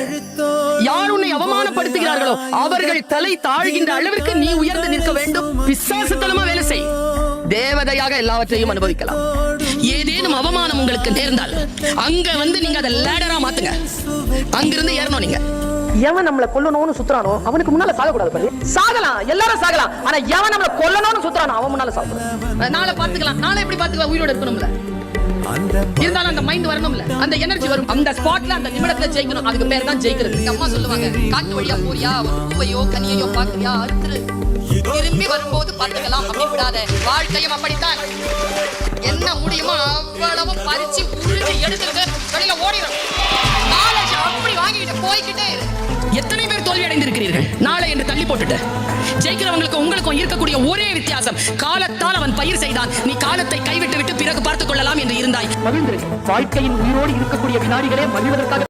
கூடாது யார் உன்னை அவமானப்படுத்துகிறார்களோ அவர்கள் தலை தாழ்கின்ற அளவிற்கு நீ உயர்ந்து நிற்க வேண்டும். பிசாசுத்தனமா வேலை செய். தேவதையாக எல்லாவற்றையும் அனுபவிக்கலாம். ஏதேனும் அவமானம் உங்களுக்கு நேர்ந்தால் அங்க வந்து நீங்க அதை லேடரா மாத்துங்க. அங்கிருந்து ஏறணும் நீங்க. எவன் நம்மள கொல்லணும்னு சுத்துறானோ அவனுக்கு முன்னால சாகக்கூடாது பள்ளி. சாகலாம் எல்லாரும் சாகலாம். ஆனா எவன் நம்மள கொல்லணும்னு சுத்துறானோ அவன் முன்னால சாகக்கூடாது. நாளை பாத்துக்கலாம் நாளை எப்படி பாத்துக்கலாம் உயிரோட இருக்கணும்ல. இருந்தாலும் அந்த மைண்ட் வரணும்ல. அந்த எனர்ஜி வரும். அந்த ஸ்பாட்ல அந்த நிமிடத்துல ஜெயிக்கணும். அதுக்கு பேர் தான் ஜெயிக்கிறது. எங்க அம்மா சொல்லுவாங்க காட்டு வழியா போறியா? ஒரு பூவையோ கனியையோ பாக்குறியா அறுத்துரு. திரும்பி வரும்போது பார்த்துக்கலாம். அப்படி விடாத. வாழ்க்கையும் அப்படித்தான். என்ன முடியுமோ அவ்வளவு பறிச்சு உருட்டு எடுத்துட்டு வெளியில ஓடிடும் நாளை என்று தள்ளி போட்டுட்டு. ஜெயிக்கிறவங்களுக்கு உங்களுக்கும் இருக்கக்கூடிய ஒரே வித்தியாசம். காலத்தால் அவன் பயிர் செய்தான். நீ காலத்தை கைவிட்டு விட்டு பிறகு பார்த்துக் கொள்ளலாம் என்று இருந்தாய். வாழ்க்கையின் உயிரோடு இருக்கக்கூடிய வினாடிகளே மகிழ்வதற்காக